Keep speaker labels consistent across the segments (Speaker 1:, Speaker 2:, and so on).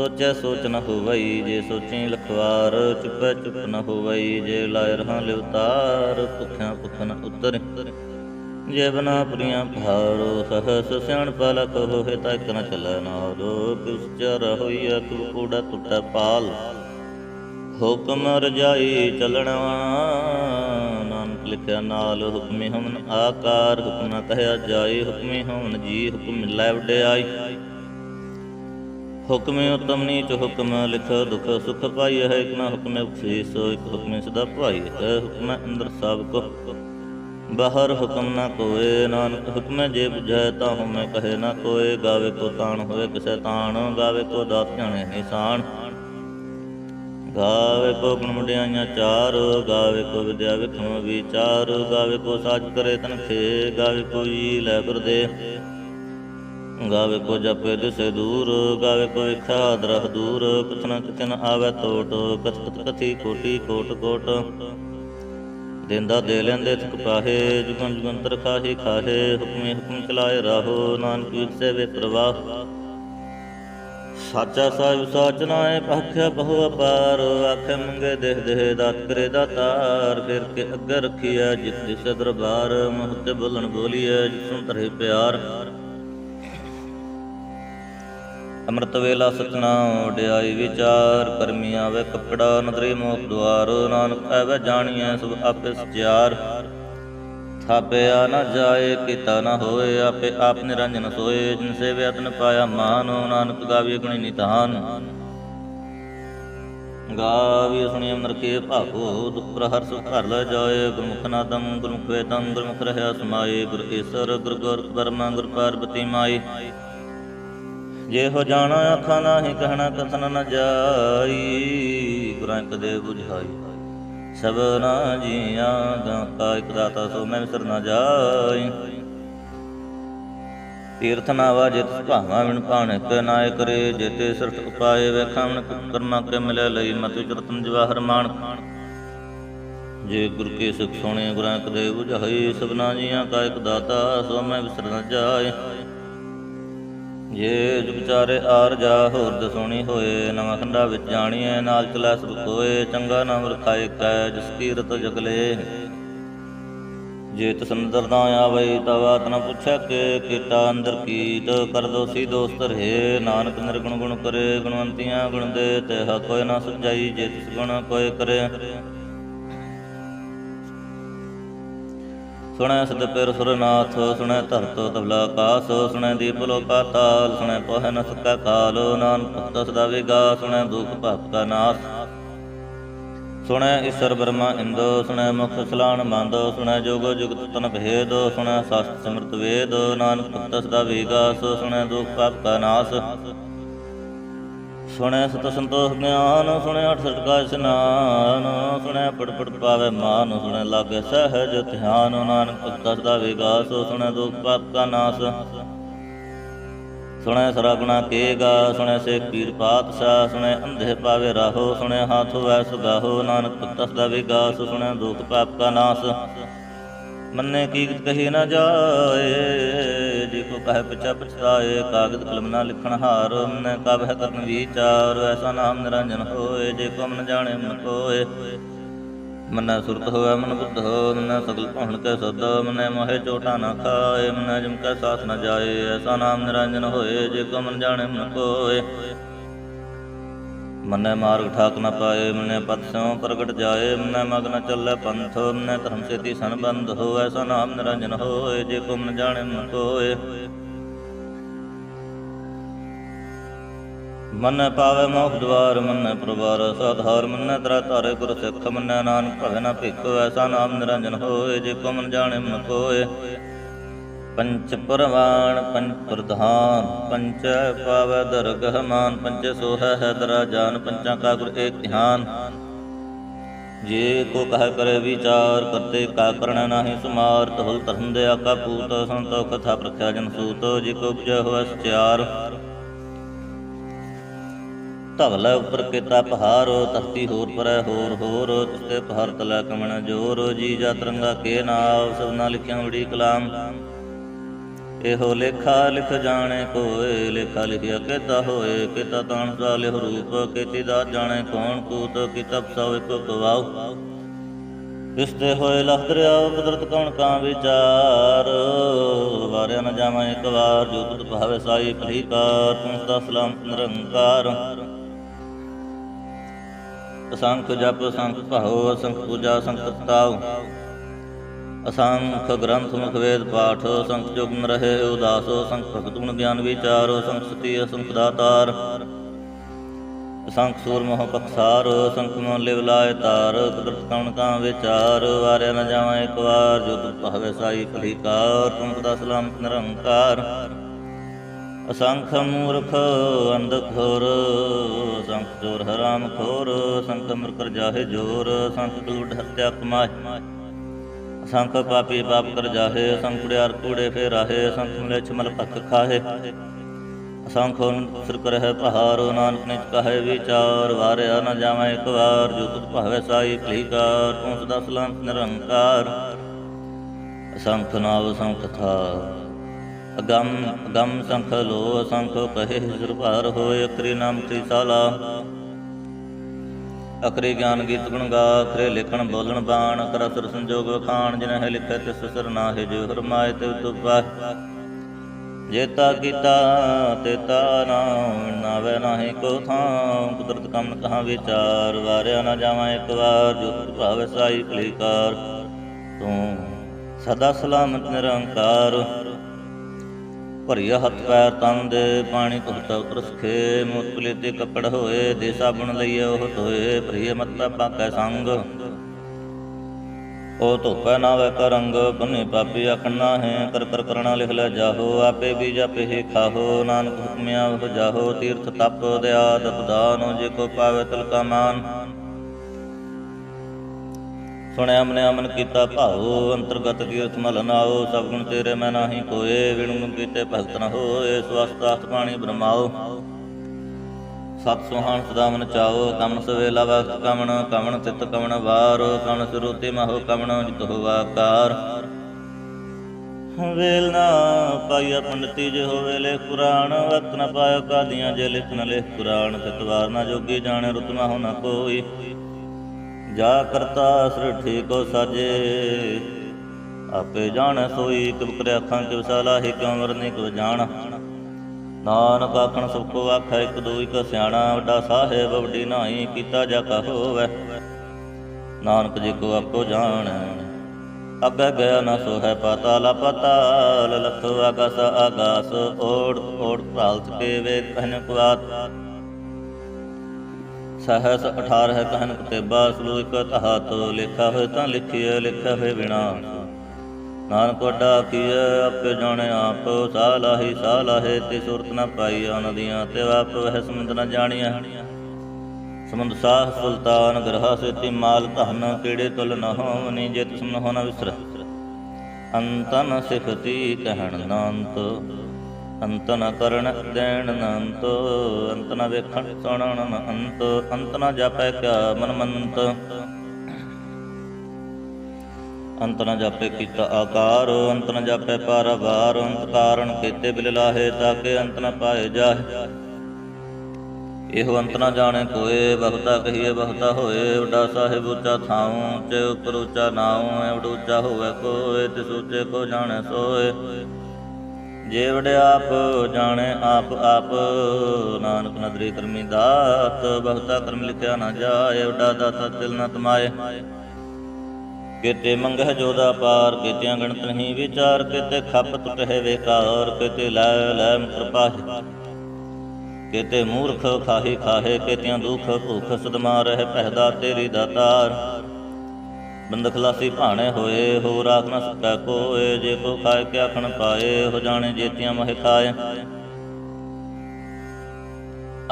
Speaker 1: ਸੋਚੈ ਸੋਚ ਨ ਹੋਵਈ ਜੇ ਸੋਚੀ ਲਖਵਾਰ ਚੁੱਪੈ ਚੁੱਪ ਨ ਹੋਵਈ ਜੇ ਲਾਇ ਰਹਾ ਲਿਵਤਾਰ ਭੁਖਿਆ ਭੁਖ ਨ ਉਤਰੇ ਜੇ ਬਨਾ ਪੁਰੀਆਂ ਭਾਰੋ ਸਹਸ ਸਿਆਣ ਪਲਕ ਕਹੋ ਹੈ ਤੱਕ ਨ ਚਲੈ ਦੋ ਪਿਸਚਰ ਹੋਈਐ ਤੂ ਕੂੜਾ ਟੁੱਟੈ ਪਾਲ ਹੁਕਮ ਰਜਾਈ ਚਲਣਾ ਨਾਨਕ ਲਿਖਿਆ ਨਾਲ ਹੁਕਮੇ ਹਮਨ ਆਕਾਰ ਹੁਕਮ ਨ ਕਹਿਆ ਜਾਏ ਹੁਕਮੇ ਹਮਨ ਜੀ ਹੁਕਮ ਲੈ ਵਡਿਆਈ ਹੁਕਮੇ ਉਤਮ ਨੀਚ ਹੁਕਮ ਲਿਖ ਦੁਖ ਸੁਖ ਪਾਈ ਹੈ ਇਕ ਨਾ ਹੁਕਮੇ ਉਕਸੀਸ ਇਕ ਹੁਕਮੇ ਸਦਾ ਪਾਈ ਹੈ ਹੁਕਮੇ ਅੰਦਰ ਸਭ ਕੋ ਬਾਹਰ ਹੁਕਮ ਨਾ ਕੋਏ ਨਾਨਕ ਹੁਕਮੇ ਜੇ ਬੁਝੈ ਤਾ ਹੁਮੈ ਕਹੇ ਨਾ ਕੋਏ ਗਾਵੇ ਕੋ ਤਾਣ ਹੋਏ ਕਿਸੈ ਤਾਣ ਗਾਵੇ ਕੋ ਜਾਣੇ ਨਿਸ਼ਾਨ ਗਾਵੇ ਕੋ ਗੁਣ ਮੁੰਡਿਆਈਆਂ ਚਾਰ ਗਾਵੇ ਕੋ ਵਿਦਿਆ ਵਿਖਮ ਵਿਚਾਰ ਗਾਵੇ ਕੋ ਸਾਜ ਕਰੇ ਤਨ ਖੇ ਗਾਵੇ ਕੋ ਜੀ ਲੈ ਗੁਰਦੇ ਗਾਵੇ ਕੋ ਜਪੇ ਦਿਸੇ ਦੂਰ ਗਾਵੇ ਕੋ ਵਿਖਾ ਦਰਹ ਦੂਰ ਕਿਤ ਨਾ ਕਿਤ ਆਵੇ ਟੋਟ ਕਤ ਕਤ ਕਥੀ ਕੋਟੀ ਕੋਟ ਕੋਟ ਦਿੰਦਾ ਦੇ ਲੈਂਦੇ ਤਕ ਪਾਹੇ ਜੁਗਨ ਜੁਗੰਤਰ ਖਾਹੇ ਖਾਹੇ ਹੁਕਮੇ ਹੁਕਮ ਚਲਾਏ ਰਾਹੋ ਨਾਨਕ ਵਿਚ ਵੇ ਪ੍ਰਵਾਹ ਸਾਚਾ ਸਾਹਿਬ ਸਾਚ ਨਾਏ ਪਖਿਆ ਬਹੁ ਅਪਾਰ ਆਖੇ ਮੰਗੇ ਦੇਹ ਦੇਹ ਦਾਤ ਕਰੇ ਦਾਤਾਰ ਫਿਰ ਕੇ ਅੱਗੇ ਰਖਿਆ ਜਿਤ ਦਿਸ ਦਰਬਾਰ ਮੁਹੱਤ ਬੋਲਣ ਬੋਲੀਐ ਜਿਸੋਂ ਤਰੇ ਪਿਆਰ ਅੰਮ੍ਰਿਤ ਵੇਲਾ ਸਤਨਾਮ ਵਡਿਆਈ ਵਿਚਾਰ ਪਰਮੀਆਂ ਵੇ ਕਪੜਾ ਨਦਰੇ ਮੋਖ ਦੁਆਰ ਨਾਨਕ ਐਵੇਂ ਜਾਣੀਐ ਸੁਭ ਆਪੇ ਸਚਿਆਰ ਥਾਪਿਆ ਨਾ ਜਾਏ ਕੀਤਾ ਨਾ ਹੋਏ ਆਪੇ ਆਪ ਨਿਰੰਜਨ ਸੋਏ ਜਿਨ ਸੇਵੇ ਅਤਨ ਪਾਇਆ ਮਾਨ ਨਾਨਕ ਗਾਵੀ ਗੁਣੀ ਨਿਤਾਨ ਗਾਵੀ ਸੁਣੀ ਅੰਦਰ ਕੇ ਭਾਗੋ ਦੁਖ ਪ੍ਰਹਰ ਸੁਖ ਘਰ ਲੈ ਜਾਏ ਗੁਰਮੁਖ ਨਾਦੰ ਗੁਰਮੁਖ ਵੇਦੰ ਗੁਰਮੁਖ ਰਹਾ ਸਮਾਏ ਗੁਰ ਈਸਰ ਗੁਰ ਗੁਰ ਬਰਮਾ ਗੁਰ ਪਾਰਬਤੀ ਮਾਈ ਜੇ ਹੋ ਜਾਣਾ ਅੱਖਾਂ ਨਾਹੀਂ ਕਹਿਣਾ ਕਥਨ ਨ ਜਾਈ ਗੁਰਾਂ ਦੇ ਬੁਝਾਈ ਸਭਨਾ ਜੀਆਂ ਦਾ ਕਾਇਕ ਦਾਤਾ ਸੋ ਮੈਂ ਵਿਸਰ ਨਾ ਜਾਈ ਤੀਰਥ ਨਾਵਾ ਜਿਤ ਭਾਵਾਂ ਵਿਣ ਭਾਣਕ ਨਾਇ ਕਰੇ ਜਿਤੇ ਸਿਰਤ ਉਪਾਏ ਵੇਖਾਵਣ ਕਰਨਾ ਕਰੇ ਮਿਲੇ ਲਈ ਮਤਿ ਚਰਤਨ ਜਵਾਹਰ ਮਾਨ ਜੇ ਗੁਰ ਕੇ ਸੁਖ ਸੋਣੇ ਗੁਰਾਂ ਕਦੇ ਬੁਝਾਈ ਸਭਨਾ ਜੀਆਂ ਕਾਇਕ ਦਾਤਾ ਸੋ ਮੈਂ ਵਿਸਰ ਨਾ ਜਾਈ ਜੇ ਜੁਗ ਆਰ ਜਾ ਹੋਰ ਦਸੋਣੀ ਹੋਏ ਨਵਾਂ ਖੰਡਾ ਵਿੱਚ ਜਾਣੀਐ ਨਾਲ ਚਲਾ ਸਭ ਕੋਏ ਚੰਗਾ ਨਾਮ ਰਖਾਇ ਕੈ ਜਿਸ ਕੀਰਤ ਜਗਲੇ ਜੇ ਤਸੰਦਰ ਨਾ ਆਵੇ ਤਵਾਤ ਨ ਪੁੱਛੈ ਕੇ ਕੀਤਾ ਅੰਦਰ ਕੀਤ ਕਰ ਦੋਸੀ ਦੋਸਤ ਰਹੇ ਨਾਨਕ ਨਿਰਗੁਣ ਗੁਣ ਕਰੇ ਗੁਣਵੰਤੀਆਂ ਗੁਣ ਦੇ ਤੇ ਹ ਕੋਈ ਨਾ ਸੁਝਾਈ ਜੇ ਤਿਸ ਗੁਣ ਕੋਈ ਕਰੇ ਸੁਣੈ ਪੈਰ ਸੁਰਨਾਥ ਸੁਣੈ ਧਰਤ ਤਬਲਾ ਕਾਸ ਸੁਣੈ ਦੀਪ ਲੋ ਪਾਤਾਲ ਸੁਣੈ ਪੋਹਿ ਨਸ ਕਾ ਕਾਲ ਨਾਨਕ ਭਗਤ ਸਦਾ ਵਿਗਾ ਸੁਣੈ ਦੁਖ ਭਪ ਕਾ ਨਾਸ ਸੁਣੈ ਈਸ਼ਰ ਬ੍ਰਹਮਾ ਇੰਦੋ ਸੁਣੈ ਮੁਖ ਸਲਾਣ ਮੰਦੋ ਸੁਣੈ ਜੋਗ ਜੁਗਤ ਤਨ ਭੇਦ ਸੁਣੈ ਸਾਸਤ ਸਿਮਰਤ ਵੇਦ ਨਾਨਕ ਭਗਤ ਸਦਾ ਵਿਗਾ ਸੁਣੈ ਦੁਖ ਭਪ ਕਾ ਨਾਸ ਸੁਣੇ ਸਤ ਸੰਤੋਖ ਗਿਆਨ ਸੁਣੇ ਅਠ ਕਾ ਇਸਨਾਨ ਸੁਣੇ ਪੜ ਪੜ ਪਾਵੇ ਮਾਨ ਸੁਣੇ ਲਾਗੇ ਸਹਜ ਧਿਆਨ ਨਾਨਕ ਭਗਤ ਦਾ ਵਿਗਾਸ ਸੁਣੇ ਦੁਖ ਪਾਪ ਕਾ ਨਾਸ ਸੁਣੇ ਸਰਾ ਗੁਣਾ ਕੇਗਾ ਸੁਣੇ ਸੇ ਪੀਰ ਪਾਤਸ਼ਾਹ ਸੁਣੇ ਅੰਧੇ ਪਾਵੇ ਰਾਹੋ ਸੁਣੇ ਹਾਥ ਵੈ ਸੁਗਾਹੋ ਨਾਨਕ ਭਗਤ ਦਾ ਵਿਗਾਸ ਸੁਣੇ ਦੁਖ ਪਾਪ ਕਾ ਨਾਸ ਮੰਨੇ ਕੀ ਕਹੀ ਨਾ ਜਾਏ ਜੇ ਕੋ ਕਹੈ ਪਛਾ ਪਛਤਾਏ ਕਾਗਦ ਕਲਮ ਨਾ ਲਿਖਣ ਹਾਰ ਮਨ ਕਬ ਹੈ ਕਰਨ ਵਿਚਾਰ ਐਸਾ ਨਾਮ ਨਿਰੰਜਨ ਹੋਏ ਜੇ ਕੋ ਮਨ ਜਾਣੇ ਮਨ ਕੋਏ ਮਨੈ ਸੁਰਤ ਹੋਵੇ ਮਨ ਬੁੱਧ ਹੋ ਮਨੈ ਸਗਲ ਭਣ ਕੈ ਸਦ ਮਨੈ ਮੋਹਿ ਚੋਟਾ ਨਾ ਖਾਏ ਮਨ ਜਮ ਕੈ ਸਾਥ ਨਾ ਜਾਏ ਐਸਾ ਨਾਮ ਨਿਰੰਜਨ ਹੋਏ ਜੇ ਕੋ ਮਨ ਜਾਣੇ ਮਨ ਕੋਏ ਮਨੈ ਮਾਰਗ ਠਾਕ ਨ ਪਾਏ ਮਨੈ ਪਤ ਸਿਉ ਪ੍ਰਗਟ ਜਾਏ ਮਨੈ ਮਗ ਨ ਚੱਲੈ ਪੰਥ ਮਨੈ ਧਰਮ ਸੇਤੀ ਸੰਬੰਧ ਹੋਐ ਸੋ ਨਾਮ ਨਿਰੰਜਨ ਹੋਏ ਜੇ ਕੋ ਮਨ ਜਾਣੇ ਮਨ ਕੋਏ ਮਨ ਪਾਵੇ ਮੋਖ ਦਵਾਰ ਮਨ ਪ੍ਰਵਾਰ ਸਾਧਾਰ ਮਨ ਤਰਾ ਤਾਰੇ ਗੁਰ ਸਿੱਖ ਮਨ ਨਾਨਕ ਭਗਨ ਭਿਖ ਐਸਾ ਨਾਮ ਨਿਰੰਜਨ ਹੋਏ ਜੇ ਕੋ ਮਨ ਜਾਣੇ ਮਨ ਕੋਏ ਪੰਚ ਪਰਵਾਣ ਪੰਚ ਪ੍ਰਧਾਨ ਪੰਚ ਪਾਵ ਦਰਗਹਮਾਨ ਪੰਚ ਸੋਹ ਹੈਦਰਾ ਜਾਨ ਪੰਚਾਂ ਕਾ ਗੁਰ ਏਕ ਧਿਆਨ ਜੇ ਕੋ ਕਹ ਕਰੇ ਵਿਚਾਰ ਕਰਤੇ ਕਾ ਕਰਣਾ ਨਾਹੀ ਸੁਮਾਰ ਤਹੁਲ ਤਰੰਦੇ ਆਕਾ ਪੂਤ ਸੰਤੋ ਕਥਾ ਪ੍ਰਖਿਆ ਜਨ ਸੂਤ ਜੇ ਕੋ ਬੁਝੈ ਹੋਇ ਸਚਿਆਰ ਧਵਲਾ ਉਪਰ ਕੀਤਾ ਪਹਾਰੋ ਧਰਤੀ ਹੋਰ ਪਰੈ ਹੋਰ ਹੋਰ ਤਿਸਤੇ ਪਹਾਰ ਤਲਾ ਕਮਣ ਜੋਰ ਜੀ ਜਾ ਤਰੰਗਾ ਕੇ ਨਾਮ ਸਭਨਾ ਲਿਖਿਆ ਵੜੀ ਕਲਾਮ ਇਹੋ ਲੇਖਾ ਲਿਖ ਜਾਣੇ ਕੋਏ ਲੇਖਾ ਲਿਖਿਆ ਕਿਤਾ ਹੋਏ ਕਿਤਾ ਤਾਣ ਦਾ ਰੂਪ ਕਿਤੀ ਦਾ ਜਾਣੇ ਕੌਣ ਕੂਤ ਕਿਤਬ ਸਭ ਇੱਕ ਕਵਾਉ ਤੇ ਹੋਏ ਲਖ ਦਰਿਆਉ ਕੁਦਰਤ ਕੌਣ ਕਾਂ ਵਿਚਾਰ ਵਾਰਿਆ ਨ ਜਾਵਾਂ ਇੱਕ ਵਾਰ ਜੋ ਤੁਧ ਭਾਵੇ ਸਾਈ ਭਲੀਕਾਰ ਤੂੰ ਸਦਾ ਸਲਾਮ ਨਿਰੰਕਾਰ ਅਸੰਖ ਜਪ ਸੰਖ ਭਾਉ ਅਸੰਖ ਪੂਜਾ ਸੰਖ ਤਤਾਉ ਅਸੰਖ ਗ੍ਰੰਥ ਮੁਖ ਵੇਦ ਪਾਠ ਸੰਖ ਜੁਗਮ ਰਹੇ ਉਦਾਸੋ ਸੰਖ ਭਗਤ ਗੁਣ ਗਿਆਨ ਵਿਚਾਰੋ ਸੰਖ ਸਤੀ ਅਸੰਖ ਦਾਤਾਰ ਸੰਖ ਸੂਰ ਮੋਹ ਪਖਸਾਰ ਸੰਖ ਮਨ ਲਿਵ ਲਾਇ ਤਾਰ ਕੁਦਰਤ ਕਉਣ ਕਾ ਵਿਚਾਰ ਵਾਰਿਆ ਨ ਜਾਵਾਂ ਇੱਕ ਵਾਰ ਜੋ ਤੁਮ ਭਾਵੇ ਸਾਈ ਭਲੀਕਾਰ ਤੁਮ ਦਾ ਸਲਾਮ ਨਿਰੰਕਾਰ ਅਸੰਖ ਮੂਰਖ ਅੰਧ ਖੋਰ ਸੰਖ ਜੋਰ ਹਰਾਮ ਖੋਰ ਸੰਖ ਮਰਕਰ ਜਾਹੇ ਜੋਰ ਸੰਖ ਕਲੂਟ ਹੱਤਿਆ ਕਮਾਏ ਸੰਖ ਪਾਪੀ ਪਾਪ ਕਰ ਜਾਹੇ ਸੰਖ ਕੁੜਿਆਰ ਕੂੜੇ ਫੇ ਰਾਹੇ ਸੰਖ ਮਿਲੇ ਛਮਲ ਭੱਕ ਖਾਹੇ ਸੰਖ ਹੋਂ ਸਿਰ ਕਰਹਿ ਪਹਾਰੋ ਨਾਨਕ ਨੇ ਕਹੇ ਵਿਚਾਰ ਵਾਰਿਆ ਨ ਜਾਵੇ ਇੱਕ ਵਾਰ ਜੋ ਤੁਧ ਭਾਵੇ ਸਾਈ ਕਲੀਕਾਰ ਤੂੰ ਦਸ ਸਲਾਮ ਨਿਰੰਕਾਰ ਸੰਖ ਨਾਵ ਸੰਖ ਥਾ ਅਗੰਮ ਅਗੰਮ ਸੰਖ ਲੋ ਸੰਖ ਕਹੇ ਸਿਰ ਭਾਰ ਹੋਏ ਕ੍ਰਿਨਾਮ ਸਾਲਾ ਅਕਰੇ ਗਿਆਨ ਗੀਤ ਗੁਣ ਗਾ ਅਕਰੇ ਲਿਖਣ ਬੋਲਣ ਬਾਣ ਕਰ ਅਸਰ ਸੰਜੋਗ ਵਖਾਣ ਜਿਨ ਹੈ ਲਿਖੈ ਤਿਸ ਸਰ ਨਾਹਿ ਜੋ ਹਰਮਾਇ ਤੇ ਤੁਪਾ ਜੇਤਾ ਕੀਤਾ ਤੇਤਾ ਨਾਮ ਨਾਵੇ ਨਾਹੀ ਕੋ ਥਾਂ ਕੁਦਰਤ ਕੰਮ ਕਹਾ ਵਿਚਾਰ ਵਾਰਿਆ ਨਾ ਜਾਵਾਂ ਇੱਕ ਵਾਰ ਜੋ ਭਾਵੇ ਸਾਈ ਭਲੀਕਾਰ ਤੂੰ ਸਦਾ ਸਲਾਮਤ ਨਿਰੰਕਾਰ ਭਰੀ ਹੱਥ ਪੈਰ ਤੰਦ ਪਾਣੀ ਪਾਣੀ ਧੁਖਤਾ ਪ੍ਰਸਖੇ ਮੋਤ ਤੇ ਕਪੜ ਹੋਏ ਦੇ ਸਾਬਣ ਲਈਏ ਉਹ ਧੋਏ ਭਰੀ ਮੱਤਾ ਪਾਕੈ ਸੰਗ ਉਹ ਧੋਪੈ ਨਾ ਵੇ ਕਰੰਗ ਬੰਨੇ ਪਾਪੀ ਅਖਣਾ ਹੈ ਕਰ ਕਰ ਕਰਣਾ ਲਿਖ ਲੈ ਜਾਹੋ ਆਪੇ ਵੀ ਜਪੇ ਖਾਹੋ ਨਾਨਕ ਹੁਕਮਿਆ ਉਹ ਜਾਹੋ ਤੀਰਥ ਤਪ ਦਿਆ ਦਪਦਾਨ ਜੇ ਕੋ ਪਾਵੇ ਤਲਕਾ ਮਾਨ ਸੁਣਿਆ ਮਨੇ ਅਮਨ ਕੀਤਾ ਭਾਉ ਅੰਤਰਗਤ ਕੀਰਤ ਮਲ ਨਾਉ ਸਭ ਗੁਣ ਤੇਰੇ ਮੈਂ ਨਾਹੀ ਕੋਏ ਵਿਣੁ ਕੀਤੇ ਭਗਤ ਨ ਹੋਏ ਸਵਸਤ ਆਤ ਪਾਣੀ ਬਰਮਾਉ ਸਤ ਸੁਹਾਨ ਸਦਾ ਮਨ ਚਾਓ ਕਮਨ ਸਵੇਲਾ ਵਖਤ ਕਮਨ ਕਮਨ ਤਿਤ ਕਮਨ ਵਾਰ ਕਮਨ ਸਰੂਤੀ ਮਹੋ ਕਮਨ ਜਿਤ ਕਾਰ ਵੇਲ ਨਾ ਪਾਇਆ ਪੰਡਤੀ ਜੇ ਹੋਵੇ ਲੈ ਕੁਰਾਨ ਵਤਨ ਪਾਇਓ ਪਾਇਆ ਕਾਦੀਆਂ ਜੇ ਲਿਖਨ ਲੈ ਕੁਰਾਨ ਤਿਤ ਵਾਰ ਨਾ ਜੋਗੀ ਜਾਣੇ ਰਤਮਾ ਹੋ ਨਾ ਕੋਈ ਜਾ ਕਰਤਾ ਸ੍ਰਿਠੀ ਕੋ ਸਾਜੇ ਆਪੇ ਜਾਣ ਸੋਈ ਕਿਵ ਕਰਿਆ ਅੱਖਾਂ ਕਿਵ ਸਲਾਹੀ ਕਿਉ ਮਰਨੀ ਕੋ ਜਾਣ ਨਾਨਕ ਆਖਣ ਸਭ ਕੋ ਆਖੈ ਇੱਕ ਦੋ ਇੱਕ ਸਿਆਣਾ ਵੱਡਾ ਸਾਹਿਬ ਵੱਡੀ ਨਾਹੀ ਕੀਤਾ ਜਾ ਕਾ ਹੋਵੇ ਨਾਨਕ ਜੀ ਕੋ ਆਪੋ ਜਾਣ ਅਬੇ ਗਿਆ ਨਾ ਸੋ ਹੈ ਪਤਾ ਲਾ ਪਤਾ ਲਖੋ ਆਗਾਸ ਆਗਾਸ ਓੜ ਓੜ ਪ੍ਰਾਲਤ ਕੇ ਕਹਨ ਕੁਆਤ ਸਹਸ 18 ਹੈ ਕਹਨ ਕਤੇਬਾ ਸਲੋਕ ਤਹਤ ਲਿਖਾ ਹੋਇ ਤਾਂ ਲਿਖਿਆ ਲਿਖਾ ਹੋਇ ਬਿਨਾ ਨਾਨਕ ਡਾ ਕੀਏ ਆਪੇ ਜਾਣੇ ਆਪ ਸਾਲਾਹੀ ਲਾਹੀ ਲਾਹੇ ਤੇ ਸੁਰਤ ਨਾ ਪਾਈ ਅਨਦੀਆਂ ਤੇ ਆਪ ਵਹਿ ਸਮੁੰਦ ਨਾ ਜਾਣੀਆਂ ਸਮੁੰਦ ਸਾਹ ਸੁਲਤਾਨ ਗ੍ਰਹ ਸੇਤੀ ਮਾਲ ਧਨ ਕਿਹੜੇ ਤੁਲ ਨ ਹੋਵਨੀ ਜੇ ਤਿਸਨ ਹੋਣਾ ਵਿਸਰ ਅੰਤਨ ਸਿਖਤੀ ਕਹਿਣ ਨਾਨਤ ਅੰਤ ਨ ਕਰਨ ਦੇਣ ਨ ਅੰਤ ਨ ਵੇਖਣ ਸੁਣਨ ਅੰਤ ਅੰਤ ਨ ਜਾਪੈ ਕਾ ਮਨ ਮੰਤ ਅੰਤ ਨ ਜਾਪੈ ਕੀਤਾ ਆਕਾਰ ਅੰਤ ਨ ਜਾਪੈ ਪਰਵਾਰ ਅੰਤ ਕਾਰਨ ਕੀਤੇ ਬਿਲ ਲਾਹੇ ਤਾਂ ਕਿ ਅੰਤ ਨ ਪਾਏ ਜਾਹੇ ਇਹੋ ਅੰਤ ਨਾ ਜਾਣੇ ਕੋਏ ਬਖਤਾ ਕਹੀਏ ਬਖਤਾ ਹੋਏ ਉਡਾ ਸਾਹਿਬ ਉੱਚਾ ਥਾਉ ਤੇ ਉਪਰ ਉੱਚਾ ਨਾਉ ਐ ਉਡੂਚਾ ਹੋਵੇ ਕੋਏ ਤੇ ਸੋਚੇ ਕੋ ਜਾਣੇ ਸੋਏ ਜੇ ਵੜੇ ਆਪ ਜਾਣੇ ਆਪ ਆਪ ਨਾਨਕ ਨਦਰੀ ਕਰਮੀ ਦਾਤ ਬਖਤਾ ਕਰਮ ਲਿਖਿਆ ਨਾ ਜਾਏ ਵਡਾ ਦਾਤਾ ਤਿਲ ਨਾ ਤਮਾਏ ਕਿਤੇ ਮੰਗਹਿ ਜੋਦਾ ਪਾਰ ਕਿਤਿਆਂ ਗਣਤ ਨਹੀਂ ਵਿਚਾਰ ਕਿਤੇ ਖੱਪ ਤੁਟਹਿ ਵੇਕਾਰ ਕਿਤੇ ਲੈ ਲੈ ਕਿਰਪਾਹਿ ਕਿਤੇ ਮੂਰਖ ਖਾਹੀ ਖਾਹੇ ਕਿਤਿਆਂ ਦੁਖ ਭੁਖ ਸਦਮਾ ਰਹਿ ਪਹਿਦਾ ਤੇਰੀ ਦਾਤਾਰ ਬੰਦ ਖਲਾਸੀ ਭਾਣੇ ਹੋਏ ਹੋ ਰਾਤ ਨਾ ਸਕਾ ਕੋਏ ਜੇ ਕੋ ਖਾਇ ਕੇ ਆਖਣ ਪਾਏ ਹੋ ਜਾਣੇ ਜੀਤਿਆਂ ਮਹਿ ਖਾਏ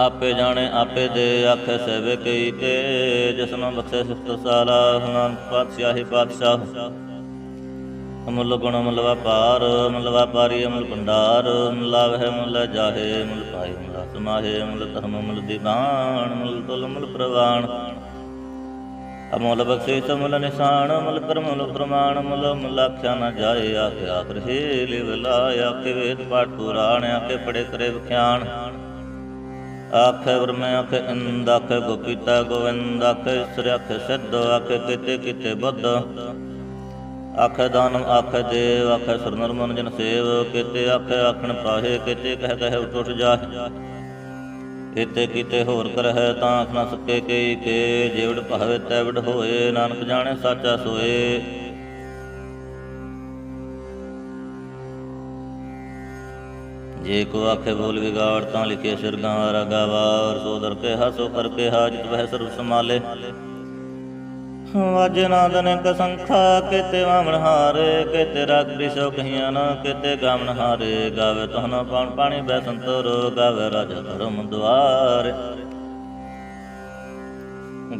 Speaker 1: ਆਪੇ ਜਾਣੇ ਆਪੇ ਦੇ ਆਖੇ ਸੇਵੇ ਕਈ ਤੇ ਜਿਸਨੂੰ ਬਖਸ਼ੇ ਸਿਫਤ ਸਾਲਾ ਹਨਾਨ ਪਾਤਸ਼ਾਹੀ ਪਾਤਸ਼ਾਹ ਅਮਲ ਗੁਣ ਅਮਲ ਵਪਾਰ ਅਮਲ ਵਪਾਰੀ ਅਮਲ ਭੰਡਾਰ ਅਮਲ ਹੈ ਅਮਲ ਜਾਹੇ ਅਮਲ ਪਾਈ ਅਮਲ ਸਮਾਹੇ ਅਮਲ ਧਰਮ ਅਮਲ ਦੀਵਾਨ ਅਮਲ ਤੁਲ ਅਮਲ ਪ੍ਰਵਾਨ ਅਮੋਲ ਬਖਸ਼ੇ ਤੁਮਲ ਨਿਸ਼ਾਨ ਅਮਲ ਪਰਮਲ ਪ੍ਰਮਾਣ ਅਮਲ ਅਮਲ ਨਾ ਜਾਏ ਆਖੇ ਆਖਰ ਰਹੇ ਲਿਵ ਲਾਇ ਆਖੇ ਵੇਦ ਪਾਠ ਪੁਰਾਣ ਆਖੇ ਪੜੇ ਕਰੇ ਵਿਖਿਆਣ ਆਖੇ ਵਰਮੈ ਆਖੇ ਇੰਦ ਆਖੇ ਗੋਪੀਤਾ ਗੋਵਿੰਦ ਆਖੇ ਸ੍ਰੀ ਆਖੇ ਸਿੱਧ ਆਖੇ ਕਿਤੇ ਕਿਤੇ ਬੁੱਧ ਆਖੇ ਦਾਨ ਆਖੇ ਦੇਵ ਆਖੇ ਸਰਨਰਮਨ ਨਰਮਨ ਜਨ ਸੇਵ ਕਿਤੇ ਆਖੇ ਆਖਣ ਪਾਹੇ ਕਿਤੇ ਕਹਿ ਕਹਿ ਉੱਠ ਜਾਏ ਕੀਤੇ ਕੀਤੇ ਹੋਰ ਕਰਹਿ ਤਾਂ ਆਖ ਨਾ ਸਕੇ ਕਈ ਕੇ ਜਿਵੜ ਭਾਵੇ ਤੈਵੜ ਹੋਏ ਨਾਨਕ ਜਾਣੇ ਸਾਚਾ ਸੋਏ ਜੇ ਕੋ ਆਖੇ ਬੋਲ ਵਿਗਾੜ ਤਾਂ ਲਿਖੇ ਸਿਰਗਾਂ ਰਗਾਵਾ ਔਰ ਸੋਦਰ ਕੇ ਹਸੋ ਕਰਕੇ ਹਾਜਤ ਵਹਿ ਸਰਬ ਸਮਾਲੇ ਵਜਨਾ ਅਨਕ ਸੰਖਾ ਕਿਤੇ ਆਵਣ ਹਾਰੇ ਕਿਤੇ ਰਗ ਬਿਸੋ ਕਹੀਆਂ ਨਾ ਕਿਤੇ ਗਾਵਣ ਹਾਰੇ ਗਾਵੇ ਤਹਨ ਪਾਣ ਪਾਣੀ ਬੈ ਰੋ ਗਾਵੇ ਰਾਜ ਧਰਮ ਦੁਆਰ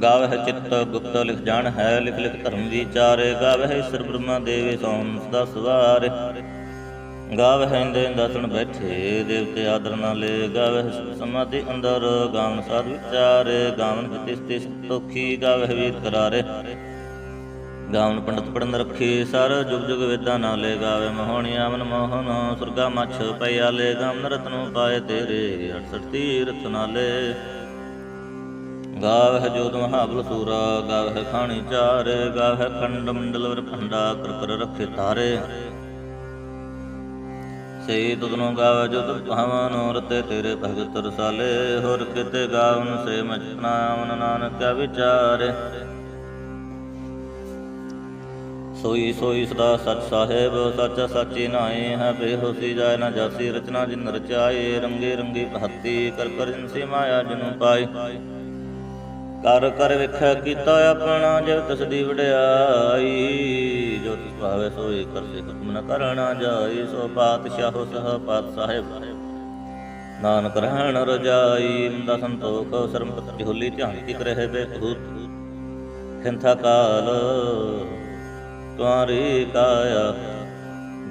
Speaker 1: ਗਾਵੇ ਚਿੱਤ ਗੁਪਤ ਲਿਖ ਜਾਣ ਹੈ ਲਿਖ ਲਿਖ ਧਰਮ ਵਿਚਾਰੇ ਗਾਵੇ ਸਰਬ ਬ੍ਰਹਮਾ ਦੇਵੇ ਸੋਮ ਸਦਾ ਸਵਾਰੇ ਗਾਵਹਿ ਦੇ ਦਸਣ ਬੈਠੇ ਦੇਵਤੇ ਆਦਰ ਨਾਲੇ ਗਾਵ ਗਾਵਹਿ ਸਮਾਧੀ ਅੰਦਰ ਗਾਵਨ ਸਾਧ ਵਿਚਾਰ ਗਾਵਨ ਤਿਸ ਤਿਸ ਤੋਖੀ ਗਾਵਹਿ ਵੀਰ ਕਰਾਰੇ ਗਾਵਨ ਪੰਡਤ ਪੜਨ ਰੱਖੇ ਸਰ ਜੁਗ ਜੁਗ ਵੇਦਾ ਨਾਲੇ ਲੇ ਗਾਵੇ ਮਹੋਣੀ ਆਵਨ ਮੋਹਨ ਸੁਰਗਾ ਮਛ ਪਈਆ ਲੈ ਗਾਵਨ ਰਤਨੋ ਪਾਏ ਤੇਰੇ 68 ਤੀਰਥ ਨਾਲੇ ਗਾਵ ਗਾਵਹਿ ਜੋਤ ਮਹਾਬਲ ਸੂਰਾ ਗਾਵਹਿ ਖਾਣੀ ਚਾਰ ਗਾਵਹਿ ਖੰਡ ਮੰਡਲ ਵਰ ਭੰਡਾ ਕਰ ਕਰ ਰੱਖੇ ਤਾਰੇ ਸੇ ਤੁਧਨੋ ਜੋ ਤੁਧ ਭਾਵਨ ਰਤੇ ਤੇਰੇ ਭਗਤ ਰਸਾਲੇ ਹੋਰ ਕਿਤੇ ਗਾਵਨ ਸੇ ਮਜਨਾਵਨ ਨਾਨਕ ਕਾ ਵਿਚਾਰੇ ਸੋਈ ਸੋਈ ਸਦਾ ਸਤ ਸਾਹਿਬ ਸੱਚਾ ਸਾਚੀ ਨਾਏ ਹੈ ਬੇਹੋਸੀ ਜਾਇ ਨਾ ਜਾਸੀ ਰਚਨਾ ਜਿਨ ਰਚਾਏ ਰੰਗੇ ਰੰਗੇ ਭਤੀ ਕਰ ਕਰ ਸੇ ਮਾਇਆ ਜਿਨੂ ਪਾਏ ਕਰ ਕਰ ਵੇਖਿਆ ਕੀਤਾ ਆਪਣਾ ਜਿਵ ਤਸਦੀ ਵਡਿਆਈ ਜੋ ਤਿਸ ਭਾਵੇ ਸੋਈ ਕਰਸੇ ਹੁਕਮ ਨ ਕਰਣਾ ਜਾਈ ਸੋ ਪਾਤਸ਼ਾਹ ਸਹ ਪਾਤ ਸਾਹਿਬ ਨਾਨਕ ਰਹਿਣ ਰਜਾਈ ਦਾ ਸੰਤੋਖ ਪਤਿ ਹੁਲੀ ਧਿਆਨ ਕੀ ਕਰੇ ਬੇ ਖੂਤ ਖੰਥਾ ਕਾਲ ਤੁਾਰੇ ਕਾਇਆ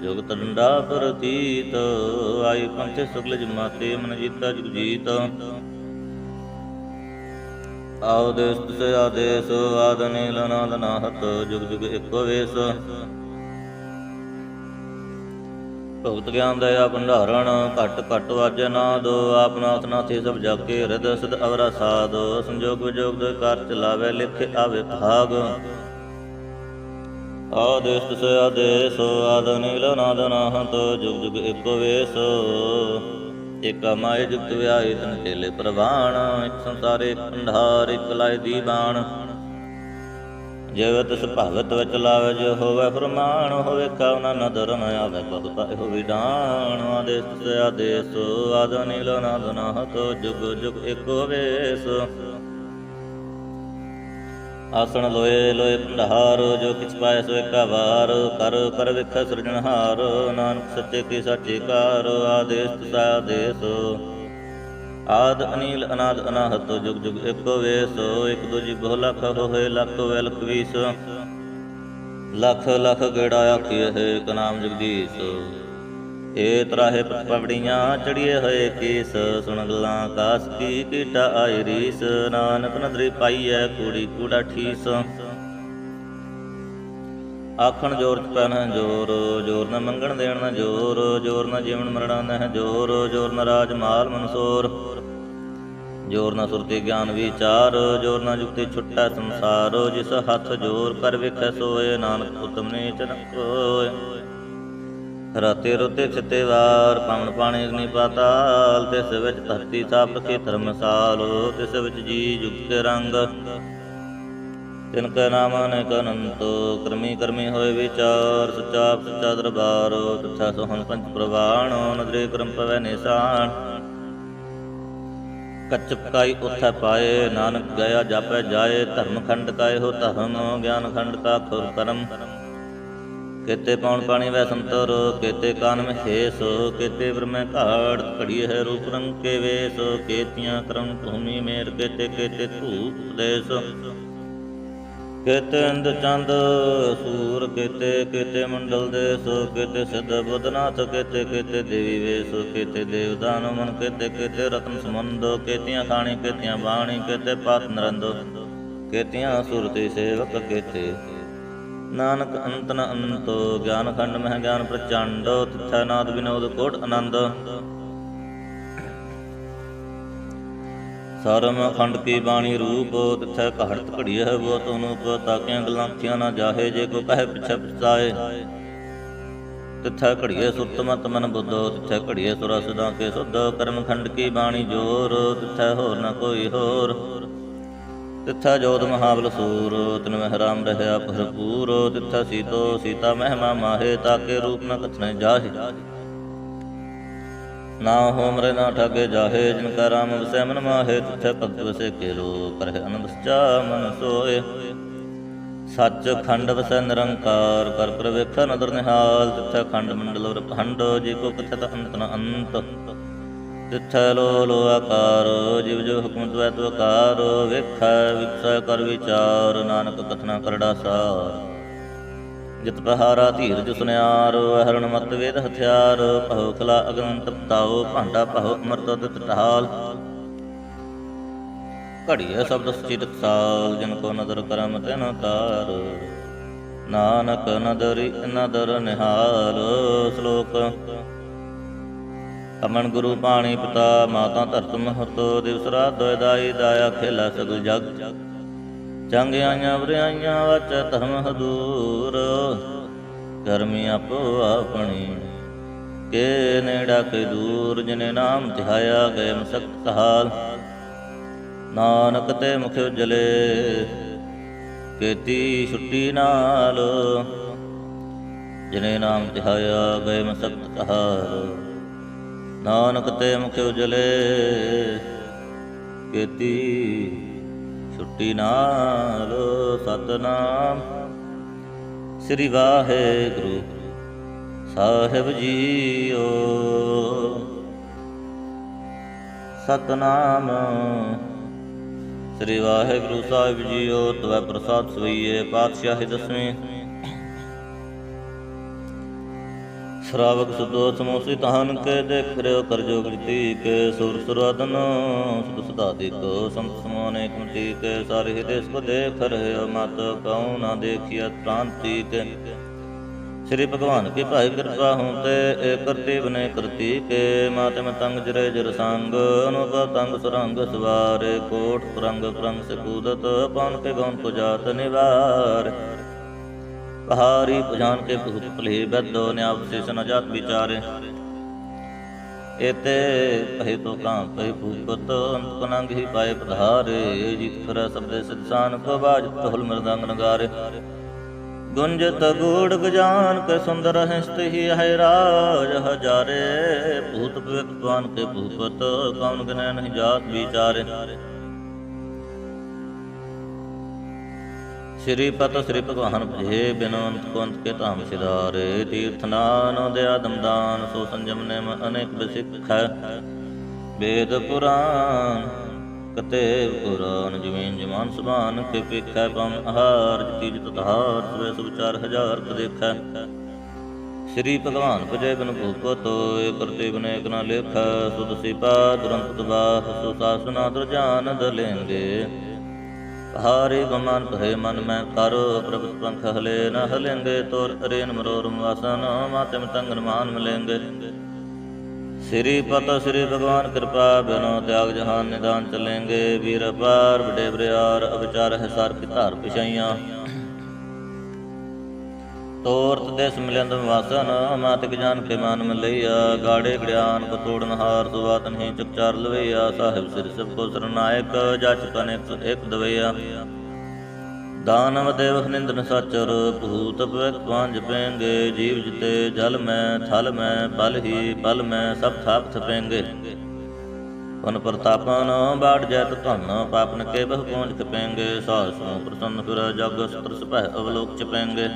Speaker 1: ਜੁਗ ਤੰਡਾ ਪ੍ਰਤੀਤ ਆਈ ਪੰਥ ਸੁਗਲ ਜਮਾਤੇ ਮਨ ਜੀਤਾ ਜੁਗ ਜੀਤ ਆਉਦੇਸ ਤੇ ਆਦੇਸ ਆਦ ਨੀਲ ਅਨੰਦ ਨਾਹਤ ਜੁਗ ਜੁਗ ਇੱਕੋ ਵੇਸ ਭਗਤ ਗਿਆਨ ਆ ਭੰਡਾਰਣ ਘਟ ਘਟ ਵਾਜੈ ਨਾਦ ਆਪਨਾਥ ਨਾਥੀ ਸਭ ਕੇ ਹਿਰਦ ਸਦ ਅਵਰਾ ਸਾਦ ਸੰਜੋਗ ਵਿਜੋਗ ਦੇ ਕਰ ਚਲਾਵੇ ਲਿਖੇ ਆਵੇ ਭਾਗ ਆਦੇਸ ਤੇ ਆਦੇਸ ਆਦ ਨੀਲ ਅਨੰਦ ਨਾਹਤ ਜੁਗ ਜੁਗ ਇੱਕੋ ਵੇਸ ਇਕ ਮਾਇ ਜੁਗਤ ਵਿਆਇ ਤਨ ਤੇਲੇ ਪ੍ਰਵਾਣ ਇਕ ਸੰਸਾਰੇ ਭੰਡਾਰ ਇਕ ਲਾਇ ਦੀਵਾਨ ਜਗਤ ਸੁਭਾਵਤ ਵਿੱਚ ਲਾਵੇ ਜੋ ਹੋਵੇ ਫਰਮਾਨ ਹੋਵੇ ਕਾਉਨਾ ਨਦਰ ਨ ਆਵੇ ਬਹੁ ਪਾਇ ਹੋ ਵਿਡਾਨ ਆਦੇਸ ਤੇ ਆਦੇਸ ਆਦਨਿਲ ਨਾਦਨਾ ਹਤ ਜੁਗ ਜੁਗ ਇਕੋ ਵੇਸ ਆਸਣ ਲੋਏ ਲੋਏ ਭੰਡਾਰ ਜੋ ਕਿਛ ਪਾਇ ਸੋ ਏਕਾ ਵਾਰ ਕਰ ਕਰ ਵਿਖ ਹਾਰ ਨਾਨਕ ਸੱਚੇ ਕੀ ਸਾਚੇ ਕਾਰ ਆਦੇਸ ਤਾ ਦੇਸ ਆਦ ਅਨੀਲ ਅਨਾਦ ਅਨਾਹਤ ਜੁਗ ਜੁਗ ਏਕੋ ਵੇਸ ਇਕ ਦੂਜੀ ਬਹੁ ਲਖ ਹੋਏ ਲਖ ਵੇ ਲਖ ਵੀਸ ਲਖ ਲਖ ਗੜਾ ਆਖੀਏ ਹੈ ਇਕ ਨਾਮ ਜਗਦੀਸ਼ ਏ ਤਰਾਹੇ ਪਵੜੀਆਂ ਚੜੀਏ ਹੋਏ ਕੇਸ ਸੁਣ ਗਲਾਂ ਕਾਸ ਕੀ ਕੀਟਾ ਆਈ ਰੀਸ ਨਾਨਕ ਨਦਰੀ ਪਾਈਐ ਕੁੜੀ ਕੁੜਾ ਠੀਸ ਆਖਣ ਜੋਰ ਪੈਨ ਜੋਰ ਜੋਰ ਨ ਮੰਗਣ ਦੇਣ ਨ ਜੋਰ ਜੋਰ ਨ ਜੀਵਨ ਮਰਣਾ ਨ ਜੋਰ ਜੋਰ ਨ ਰਾਜ ਮਾਲ ਮਨਸੂਰ ਜੋਰ ਨ ਸੁਰਤੀ ਗਿਆਨ ਵਿਚਾਰ ਜੋਰ ਨ ਜੁਗਤੇ ਛੁੱਟਾ ਸੰਸਾਰ ਜਿਸ ਹੱਥ ਜੋਰ ਕਰ ਵਿਖੈ ਸੋਏ ਨਾਨਕ ਉਤਮ ਨੇ ਚਨਕ ਹੋਏ ਰਤੇ ਰੁਤੇ ਛਤੇ ਵਾਰ ਪਵਨ ਪਾਣੀ ਅਗਨੀ ਪਾਤਾਲ ਤਿਸ ਵਿੱਚ ਧਰਤੀ ਤਪ ਕੇ ਧਰਮਸਾਲ ਤਿਸ ਵਿੱਚ ਜੀ ਜੁਗਤ ਰੰਗ ਤਿਨ ਕੈ ਨਾਮ ਅਨੇਕ ਅਨੰਤ ਕਰਮੀ ਕਰਮੀ ਹੋਏ ਵਿਚਾਰ ਸਚਾ ਸਚਾ ਦਰਬਾਰ ਤਥਾ ਸੋਹਣ ਪੰਚ ਪ੍ਰਵਾਣ ਨਦਰੇ ਕਰਮ ਪਵੈ ਨਿਸਾਨ ਕਚਪ ਕਾਈ ਉਥੈ ਪਾਏ ਨਾਨਕ ਗਿਆ ਜਾਪੈ ਜਾਏ ਧਰਮ ਖੰਡ ਕਾਏ ਹੋ ਧਰਮ ਗਿਆਨ ਖੰਡ ਕਾ ਖੁਰ ਕਰਮ ਕਿਤੇ ਪੌਣ ਪਾਣੀ ਵੈ ਸੰਤਰ ਕੇਤੇ ਕਾਨਮ ਖੇਸ ਕਿਤੇ ਬ੍ਰਹਮੈ ਘਾੜ ਘੜੀ ਹੈ ਰੂਪ ਰੰਗ ਕੇ ਵੇਸ ਕੇਤੀਆਂ ਕਰਮ ਭੂਮੀ ਮੇਰ ਕਿਤੇ ਕਿਤੇ ਧੂਪ ਦੇਸ ਕਿਤੇ ਅੰਦ ਚੰਦ ਸੂਰ ਕਿਤੇ ਕਿਤੇ ਮੰਡਲ ਦੇਸ ਕਿਤੇ ਸਿੱਧ ਬੁੱਧਨਾਥ ਕਿਤੇ ਕਿਤੇ ਦੇਵੀ ਵੇਸ ਕਿਤੇ ਦੇਵਦਾਨ ਮਨ ਕਿਤੇ ਕਿਤੇ ਰਤਨ ਸਮੰਦ ਕੇਤੀਆਂ ਖਾਣੀ ਕੇਤੀਆਂ ਬਾਣੀ ਕੇਤੇ ਪਾਤ ਨਰੰਦ ਕੇਤੀਆਂ ਸੁਰਤੀ ਸੇਵਕ ਕੇਤੇ ਨਾਨਕ ਅੰਤ ਨ ਅੰਤ ਗਿਆਨ ਖੰਡ ਮਹਿ ਗਿਆਨ ਪ੍ਰਚੰਡ ਤਿਥੈ ਨਾਦ ਵਿਨੋਦ ਕੋਟ ਆਨੰਦ ਸਰਮ ਅਖੰਡ ਕੀ ਬਾਣੀ ਰੂਪ ਤਿਥੈ ਘੜਤ ਘੜੀ ਹੈ ਬੋ ਤੁਨੂ ਤਾਕਿਆਂ ਗਲਾਂ ਥੀਆਂ ਨਾ ਜਾਹੇ ਜੇ ਕੋ ਕਹਿ ਪਿਛੇ ਪਛਤਾਏ ਤਿਥੈ ਘੜੀਏ ਸੁਰਤ ਮਤ ਮਨ ਬੁੱਧੋ ਤਿਥੈ ਘੜੀਏ ਸੁਰਸ ਦਾ ਕੇ ਸੁਧ ਕਰਮ ਖੰਡ ਕੀ ਬਾਣੀ ਜੋਰ ਤਿਥੈ ਹੋਰ ਨ ਕੋਈ ਹੋਰ ਤਿੱਥਾ ਜੋਤ ਮਹਾਬਲ ਸੂਰ ਤਨ ਮਹਿ ਰਾਮ ਰਹਿਆ ਭਰਪੂਰ ਤਿੱਥਾ ਸੀਤੋ ਸੀਤਾ ਮਹਿਮਾ ਮਾਹੇ ਤਾਕੇ ਰੂਪ ਨ ਕਥਨੇ ਜਾਹੇ ਨਾ ਹੋ ਮਰੇ ਨਾ ਠਾਕੇ ਜਾਹੇ ਜਿਨ ਕਾ ਰਾਮ ਵਸੈ ਮਨ ਮਾਹੇ ਤਿੱਥੇ ਭਗਤ ਵਸੇ ਰੂਪ ਕਰਹਿ ਅਨੰਦ ਸਚਾ ਮਨ ਸੋਏ ਸੱਚ ਖੰਡ ਵਸੈ ਨਿਰੰਕਾਰ ਕਰ ਪ੍ਰਵੇਖਾ ਨਦਰ ਨਿਹਾਲ ਤਿੱਥੇ ਖੰਡ ਮੰਡਲ ਵਰ ਖੰਡ ਜੇ ਕੋ ਕਥਤ ਅੰਤ ਨ ਅੰਤ ਤਿੱਥਲੋ ਲੋ ਲੋ ਆਕਾਰੋ ਜਿਵ ਜੋ ਹੁਕਮ ਤਵੈ ਤਵ ਆਕਾਰੋ ਵੇਖੈ ਵਿਖੈ ਕਰ ਵਿਚਾਰ ਨਾਨਕ ਕਥਨਾ ਕਰੜਾ ਸਾਰ ਜਿਤ ਪਹਾਰਾ ਧੀਰ ਸੁਨਿਆਰ ਹਰਣ ਮਤ ਵੇਦ ਹਥਿਆਰ ਭਉ ਕਲਾ ਅਗਨ ਤਪਤਾਉ ਭਾਂਡਾ ਭਉ ਅਮਰਤ ਦਿਤ ਟਹਾਲ ਘੜੀਐ ਸਬਦ ਸਚਿਤ ਸਾਲ ਜਿਨ ਕੋ ਨਦਰ ਕਰਮ ਤੈਨ ਤਾਰ ਨਾਨਕ ਨਦਰਿ ਨਦਰ ਨਿਹਾਲ ਸ਼ਲੋਕ ਅਮਨ ਗੁਰੂ ਪਾਣੀ ਪਤਾ ਮਾਤਾ ਧਰਤ ਮਹਤ ਦਿਵਸ ਰਾਤ ਦੋਇ ਦਾਈ ਦਾਇਆ ਖੇਲਾ ਸਗਲ ਜਗ ਚੰਗਿਆਈਆਂ ਬਰਿਆਈਆਂ ਵਚ ਧਰਮ ਹਦੂਰ ਕਰਮੀ ਆਪੋ ਆਪਣੀ ਕੇ ਨੇੜਾ ਕੇ ਦੂਰ ਜਿਨੇ ਨਾਮ ਧਿਆਇਆ ਗਏ ਮਸਕਤ ਹਾਲ ਨਾਨਕ ਤੇ ਮੁਖ ਉਜਲੇ ਕੀਤੀ ਛੁੱਟੀ ਨਾਲ ਜਿਨੇ ਨਾਮ ਧਿਆਇਆ ਗਏ ਮਸਕਤ ਹਾਲ ਨਾਨਕ ਤੇ ਮੁਖ ਉਜਲੇ ਕੀਤੀ ਛੁੱਟੀ ਨਾਲ ਸਤਨਾਮ ਸ੍ਰੀ ਵਾਹਿਗੁਰੂ ਸਾਹਿਬ ਜੀਓ ਸਤਨਾਮ ਸ੍ਰੀ ਵਾਹਿਗੁਰੂ ਸਾਹਿਬ ਜੀਓ ਤਵੈ ਪ੍ਰਸਾਦ ਸੋਈਏ ਪਾਤਸ਼ਾਹੀ ਦਸਵੇਂ ਸ਼ਰਾਵਕ ਸੁਦੋ ਸਮੋਸੀ ਤਹਨ ਕੇ ਦੇਖ ਰਿਓ ਕਰ ਜੋਗਤੀ ਕੇ ਸੁਰ ਸੁਰਦਨ ਸੁਤ ਸਦਾ ਦੇਖੋ ਸੰਤ ਸਮਾਨੇ ਕੁੰਤੀ ਕੇ ਸਾਰੇ ਹੀ ਦੇਸ ਕੋ ਦੇਖ ਰਿਓ ਮਤ ਕਉ ਨਾ ਦੇਖਿਆ ਤ੍ਰਾਂਤੀ ਕੇ ਸ੍ਰੀ ਭਗਵਾਨ ਕੀ ਭਾਈ ਕਿਰਪਾ ਹੋਂ ਤੇ ਏ ਕਰਤੀ ਬਨੇ ਕਰਤੀ ਕੇ ਮਾਤੇ ਮਤੰਗ ਜਰੇ ਜਰ ਸੰਗ ਅਨੁਭ ਤੰਗ ਸੁਰੰਗ ਸਵਾਰੇ ਕੋਟ ਪ੍ਰੰਗ ਪ੍ਰੰਗ ਕੂਦਤ ਪਾਨ ਤੇ ਗਉਨ ਜਾਤ ਨਿਵਾਰ ਪਹਾਰੀ ਪਜਾਨ ਕੇ ਭੂਤ ਭਲੇ ਬੱਦੋ ਨੇ आप से सनजात ਵਿਚਾਰੇ ਇਤੇ ਪਹਿ ਤੋ ਕਾਂ ਪਹਿ ਭੂਪਤ ਅੰਤ ਕਨੰਗ ਹੀ ਪਾਏ ਪਧਾਰੇ ਜਿਤ ਫਰ ਸਬਦੇ ਸਤਸਾਨ ਕੋ ਬਾਜ ਤਹੁਲ ਮਰਦੰਗ ਨਗਾਰੇ ਗੁੰਜਤ ਗੂੜ ਗਜਾਨ ਕੇ ਸੁੰਦਰ ਹਸਤ ਹੀ ਹੈ ਰਾਜ ਹਜ਼ਾਰੇ ਭੂਤ ਭਵਿਤ ਕੇ ਭੂਪਤ ਕੌਣ ਗਨੈ ਨਹੀਂ ਜਾਤ ਵਿਚਾਰੇ ਸ੍ਰੀ ਪਤ ਸ੍ਰੀ ਭਗਵਾਨ ਭਜੇ ਬਿਨਵੰਤ ਕੁੰਤ ਕੇ ਧਾਮ ਸਿਦਾਰੇ ਤੀਰਥ ਨਾਨ ਦੇ ਆਦਮਦਾਨ ਸੋ ਸੰਜਮ ਨੇਮ ਅਨੇਕ ਬਸਿਖ ਬੇਦ ਪੁਰਾਨ ਕਤੇ ਪੁਰਾਨ ਜਮੀਨ ਜਮਾਨ ਸੁਭਾਨ ਕੇ ਪੇਖੈ ਪਮ ਆਹਾਰ ਜਿਤਿ ਜਿਤ ਧਾਰ ਸੁਵੇ ਸੁ ਸਵੇ ਹਜ਼ਾਰ ਕ ਦੇਖੈ ਸ੍ਰੀ ਭਗਵਾਨ ਭਜੇ ਬਿਨ ਭੂਪੋ ਤੋਇ ਕਰਤੇ ਬਿਨ ਇਕ ਨਾ ਲੇਖਾ ਸੁਧ ਸਿਪਾ ਦੁਰੰਤ ਤਬਾਹ ਸੁ ਸਾਸਨਾ ਦਰਜਾਨ ਦਲੇਂਦੇ ਹਾਰੇ ਬਮਨ ਭਏ ਮਨ ਮੈਂ ਕਰ ਪ੍ਰਭ ਪੰਖ ਹਲੇ ਨ ਹਲੇਂਗੇ ਤੋਰ ਅਰੇਨ ਮਰੋਰ ਵਾਸਨ ਮਾਤਮ ਤੰਗਨ ਮਾਨ ਮਲੇਂਗੇ ਸ੍ਰੀ ਪਤ ਸ੍ਰੀ ਭਗਵਾਨ ਕਿਰਪਾ ਬਿਨੋ ਤਿਆਗ ਜਹਾਨ ਨਿਦਾਨ ਚਲੇਂਗੇ ਵੀਰ ਪਾਰ ਬਡੇ ਬਰਿਆਰ ਅਵਚਾਰ ਹੈ ਸਰ ਕੀ ਧਾਰ ਪਿਛਾਈਆਂ ਤੋਰਤ ਦੇ ਸਮਿਲੰਦ ਵਾਸਨ ਮਾਤਿਕ ਜਾਨ ਕੇ ਮਾਨ ਲਈਆ ਗਾੜੇ ਗੜਿਆਨ ਕੋ ਤੋੜਨ ਹਾਰ ਦੁਆਤ ਨਹੀਂ ਚਾਰ ਲਵਈਆ ਸਾਹਿਬ ਸਿਰ ਸਭ ਕੋ ਸਰਨਾਇਕ ਜਚ ਤਨ ਇੱਕ ਦਵਈਆ ਦਾਨਵ ਦੇਵ ਨਿੰਦਨ ਸਚਰ ਭੂਤ ਭਵਿਤ ਪੰਜ ਪੈਂਗੇ ਜੀਵ ਜਿਤੇ ਜਲ ਮੈਂ ਥਲ ਮੈਂ ਬਲ ਹੀ ਬਲ ਮੈਂ ਸਭ ਥਾਪ ਥਪੈਂਗੇ ਪਨ ਪ੍ਰਤਾਪਨ ਬਾੜ ਜੈਤ ਧਨ ਪਾਪਨ ਕੇ ਬਹੁ ਪਹੁੰਚ ਕਪੈਂਗੇ ਸਾਸੋਂ ਪ੍ਰਤਨ ਫਿਰ ਜਗ ਸਤਰ ਸਭੈ ਅਵਲੋਕ ਚਪੈਂਗੇ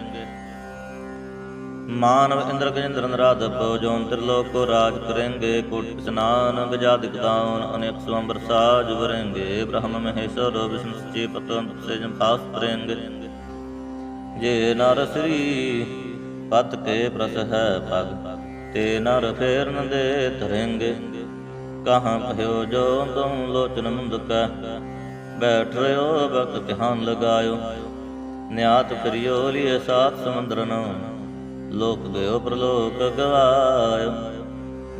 Speaker 1: ਮਾਨਵ ਇੰਦਰ ਗਜਿੰਦਰ ਨਰਾਧਪ ਜੋਨ ਤ੍ਰਿਲੋਕ ਰਾਜ ਕਰੇਂਗੇ ਕੋਟ ਸਨਾਨ ਗਜਾਦਿਕ ਦਾਨ ਅਨੇਕ ਸੁਅੰਬਰ ਸਾਜ ਵਰੇਂਗੇ ਬ੍ਰਹਮ ਮਹੇਸ਼ਰ ਵਿਸ਼ਨੂੰ ਸਚੇ ਪਤਨ ਤੇ ਜਮ ਜੰਪਾਸ ਕਰੇਂਗੇ ਜੇ ਨਰ ਸ੍ਰੀ ਪਤ ਕੇ ਪ੍ਰਸ ਹੈ ਪਗ ਤੇ ਨਰ ਫੇਰ ਨ ਦੇ ਧਰੇਂਗੇ ਕਹਾਂ ਭਇਓ ਜੋ ਤੁਮ ਲੋਚਨ ਮੰਦ ਕਾ ਬੈਠ ਰਿਓ ਬਖਤ ਧਿਆਨ ਲਗਾਇਓ ਨਿਆਤ ਕਰਿਓ ਲਈ ਸਾਤ ਸਮੁੰਦਰ ਨਾ ਲੋਕ ਦੇਉ ਪ੍ਰਲੋਕ ਗਵਾਇ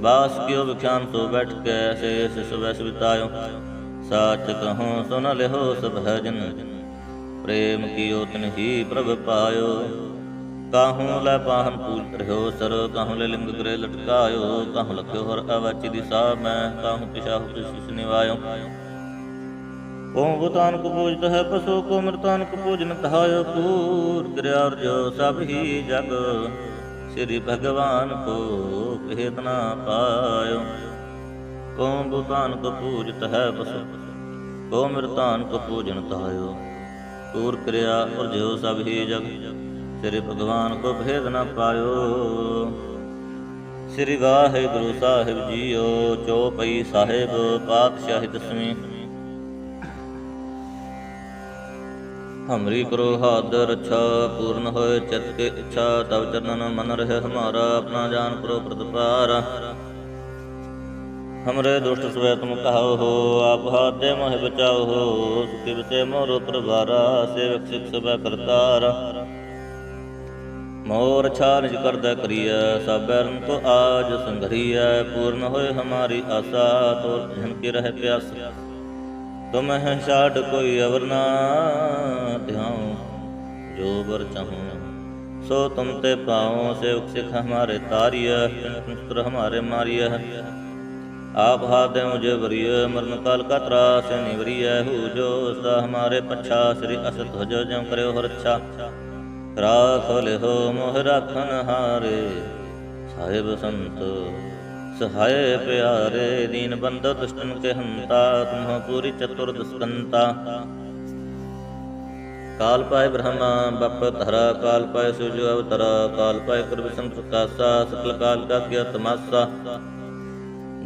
Speaker 1: ਬਾਸ ਕਿਉ ਵਿਖਿਆਨ ਤੋਂ ਬੈਠ ਕੇ ਐਸੇ ਇਸ ਸਵੈਸ ਬਿਤਾਇਓ ਸਾਚ ਕਹਉ ਸੁਨ ਲਿਹੋ ਸਭ ਹਜਨ ਪ੍ਰੇਮ ਕੀ ਉਤਨ ਹੀ ਪ੍ਰਭ ਪਾਇਓ ਕਾਹੂ ਲੈ ਪਾਹਨ ਪੂਜ ਰਿਹੋ ਸਰ ਕਾਹੂ ਲੈ ਲਿੰਗ ਕਰੇ ਲਟਕਾਇਓ ਕਾਹੂ ਲਖਿਓ ਹਰ ਆਵਾਚੀ ਦੀ ਸਾਹ ਮੈਂ ਕਾਹੂ ਪਿਸ਼ਾਹ ਪਿਸ਼ਿਸ ਨਿਵਾਇਓ ਓਮ ਤਾਨਕ ਪੂਜਤ ਹੈ ਪਸੋ ਕੋ ਮਰਤਾਨਕ ਪੂਜਨ ਤਹਾਇ ਪੂਰ ਕਿਰਿਆ ਜੋ ਸਭ ਹੀ ਜਗ ਸ੍ਰੀ ਭਗਵਾਨ ਕੋ ਭੇਦ ਨਾ ਪਾਇਓ ਕੋ ਤਾਨਕ ਪੂਜਤ ਹੈ ਪਸੋ ਕੋ ਮਰਤਾਨਕ ਪੂਜਨ ਤਹਾਇਓ ਪੂਰ ਕਿਰਿਆ ਔਰ ਸਭ ਹੀ ਜਗ ਸ੍ਰੀ ਭਗਵਾਨ ਕੋ ਭੇਦ ਨਾ ਪਾਇਓ ਸ੍ਰੀ ਵਾਹਿਗੁਰੂ ਸਾਹਿਬ ਜੀਓ ਚੋ ਪਈ ਸਾਹਿਬ ਪਾਤਸ਼ਾਹ ਦਸਵੀਂ ਹਮਰੀ ਕਰੋ ਹਾਦ ਰਛਾ ਪੂਰਨ ਹੋਏ ਚਿਤ ਕੇ ਇੱਛਾ ਤਵ ਚਰਨਨ ਮਨ ਰਹੇ ਹਮਾਰਾ ਆਪਣਾ ਜਾਨ ਕਰੋ ਪ੍ਰਤਪਾਰ ਹਮਰੇ ਦੁਸ਼ਟ ਸਵੈ ਤੁਮ ਕਹਾਓ ਹੋ ਆਪ ਹਾਦੇ ਮੋਹਿ ਬਚਾਓ ਹੋ ਸੁਖਿ ਬਤੇ ਰੋ ਪਰਵਾਰਾ ਸੇਵਕ ਸਿਖ ਸਭੈ ਕਰਤਾਰ ਮੋਰ ਛਾ ਨਿਜ ਕਰਦਾ ਕਰੀਐ ਸਭਰਨ ਤੋ ਆਜ ਸੰਘਰੀਐ ਪੂਰਨ ਹੋਏ ਹਮਾਰੀ ਆਸਾ ਤੋ ਜਨ ਕੀ ਰਹਿ ਪਿਆਸ ਤੁਮ ਹੈ ਸਾਡ ਕੋਈ ਅਵਰ ਨਾ ਧਿਆਉ ਜੋ ਵਰ ਚਾਹੂੰ ਸੋ ਤੁਮ ਤੇ ਪਾਉ ਸੇਵਕ ਸਿਖ ਹਮਾਰੇ ਤਾਰਿਆ ਮਿੱਤਰ ਹਮਾਰੇ ਮਾਰਿਆ ਆਪ ਹਾਦੇ ਮੁਝੇ ਵਰਿਯ ਮਰਨ ਕਾਲ ਕਾ ਤਰਾਸ ਨਿਵਰਿਯ ਹੂ ਜੋ ਸਦਾ ਹਮਾਰੇ ਪਛਾ ਸ੍ਰੀ ਅਸਤ ਹੋ ਜੋ ਜਮ ਕਰਿਓ ਹਰਿ ਅੱਛਾ ਰਾਖ ਲਿਹੋ ਮੋਹ ਰਖਨ ਹਾਰੇ ਸਾਹਿਬ ਸੰਤ सहाय प्यारे दीन बंद दुष्टन के हंता तुम पूरी चतुर्दुष्कंता काल पाय ब्रह्मा बप धरा काल पाय सूर्य अवतरा काल पाय कृपन प्रकाशा सकल काल का क्या तमाशा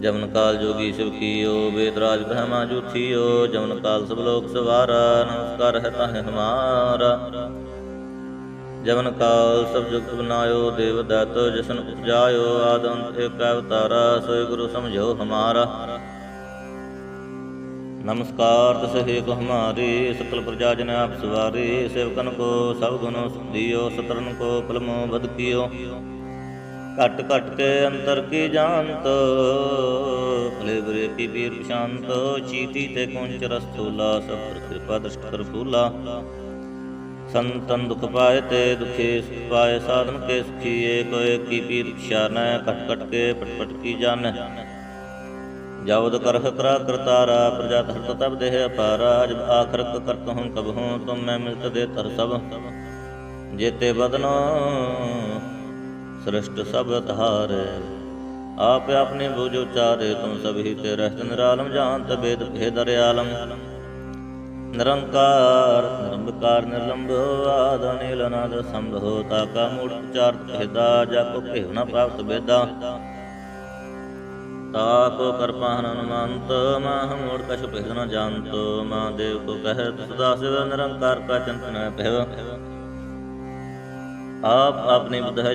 Speaker 1: जमन काल जोगी शिव की ओ वेदराज ब्रह्मा जूठी ओ जमन काल सब लोक सवारा नमस्कार है हमारा ਜਵਨ ਕਾਲ ਸਭ ਜੁਗਤ ਬਨਾਇਓ ਦੇਵ ਦਤ ਜਿਸਨ ਉਪਜਾਇਓ ਆਦੰਤ ਏਕ ਅਵਤਾਰਾ ਸੋਇ ਗੁਰੂ ਸਮਝੋ ਹਮਾਰਾ ਨਮਸਕਾਰ ਤਿਸ ਹੈ ਕੋ ਹਮਾਰੀ ਸਕਲ ਪ੍ਰਜਾ ਜਨ ਆਪ ਸਵਾਰੀ ਸੇਵਕਨ ਕੋ ਸਭ ਗੁਣ ਸੁਧਿਓ ਸਤਰਨ ਕੋ ਪਲਮੋ ਵਧ ਕੀਓ ਘਟ ਘਟ ਕੇ ਅੰਤਰ ਕੀ ਜਾਣਤ ਭਲੇ ਬਰੇ ਕੀ ਬੀਰ ਸ਼ਾਂਤ ਚੀਤੀ ਤੇ ਕੁੰਚ ਰਸਤੂਲਾ ਸਭ ਕਿਰਪਾ ਦ੍ਰਿਸ਼ਟ ਕਰ ਫੂਲਾ ਸੰਤਨ ਦੁਖ ਪਾਏ ਤੇ ਦੁਖੇ ਸੁਖ ਪਾਏ ਸਾਧਨ ਕੇ ਸੁਖੀ ਏਕ ਏਕੀ ਪੀਰ ਪਛਾਨੈ ਕਟ ਕਟ ਕੇ ਪਟ ਪਟ ਕੀ ਜਾਣੈ ਜਬਦ ਕਰਹ ਕਰਾ ਕਰਤਾਰਾ ਪ੍ਰਜਾ ਧਰਤ ਤਬ ਦੇਹ ਅਪਾਰਾ ਜਬ ਆਖਰਤ ਕਰਤ ਹੂੰ ਕਬ ਹੂੰ ਤੁਮ ਮੈਂ ਮਿਲਤ ਦੇ ਤਰ ਸਭ ਜੇਤੇ ਬਦਨ ਸ੍ਰਿਸ਼ਟ ਸਭ ਤਹਾਰੇ ਆਪ ਆਪਨੇ ਬੋਝ ਉਚਾਰੇ ਤੁਮ ਹੀ ਤੇ ਰਹਿ ਰਹਿਤ ਨਿਰਾਲਮ ਜਾਨ ਤਬੇਦ ਭੇਦ ਰਿਆਲਮ ਨਿਰੰਕਾਰ ਨਿਰੰਕਾਰ ਨਿਰਲੰਭ ਆਦ ਅਨਿਲ ਸੰਭੋ ਸੰਭਉ ਤਾ ਕਾ ਮੂੜ ਚਾਰ ਤਿਹਦਾ ਜਪ ਭੇਵ ਨ ਪ੍ਰਾਪਤ ਬੇਦਾ ਤਾਪ ਕੋ ਕਰਪਾ ਹਨਮੰਤ ਮਾਹ ਮੂੜ ਕਛ ਭੇਦ ਨ ਜਾਣਤ ਮਾ ਦੇਵ ਕੋ ਕਹਿ ਸਦਾ ਸਿਵ ਨਿਰੰਕਾਰ ਕਾ ਚੰਤਨ ਭੇਵ ਆਪ ਆਪਨੇ ਬੁਧ ਹੈ